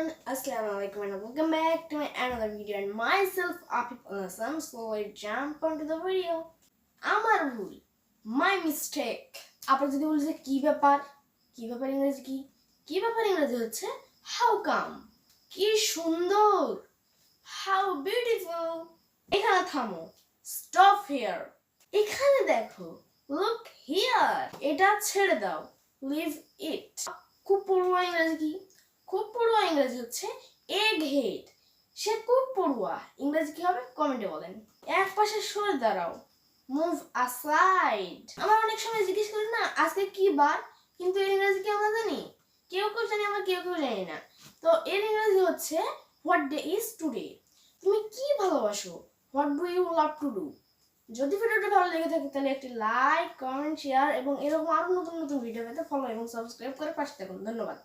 everyone, Assalamu alaikum and welcome back to my another video and myself Afif Al-Assam. So let's jump onto the video. আমার ভুল my mistake আপনারা যদি বলি কি ব্যাপার? কি ব্যাপার ইংরেজি কি? কি ব্যাপার ইংরেজি হচ্ছে? হাউ কাম কি সুন্দর! হাউ বিউটিফুল এখানে থামো। স্টপ হিয়ার এখানে দেখো। লুক হিয়ার এটা ছেড়ে দাও। লিভ ইট খুব পড়ুয়া ইংরেজি কি? ইংরেজি হচ্ছে এগ হেড সে খুব পড়ুয়া। ইংরেজি কি হবে? কমেন্টে বলেন। এক পাশে সরে দাঁড়াও। মুভ আসাইড আমরা অনেক সময় জিজ্ঞেস করি, না, আজকে কি বার? কিন্তু এর ইংরেজি কি আমরা জানি? কেউ কেউ জানি আমরা কেউ কেউ জানি না। তো এর ইংরেজি হচ্ছে হোয়াট ডে ইজ টুডে তুমি কি ভালোবাসো? What do you love to do যদি ভিডিওটা ভালো লেগে থাকে, তাহলে একটি লাইক কমেন্ট শেয়ার এবং এরকম আরও নতুন নতুন ভিডিও পেতে ফলো এবং সাবস্ক্রাইব করে পাশে থাকুন। ধন্যবাদ।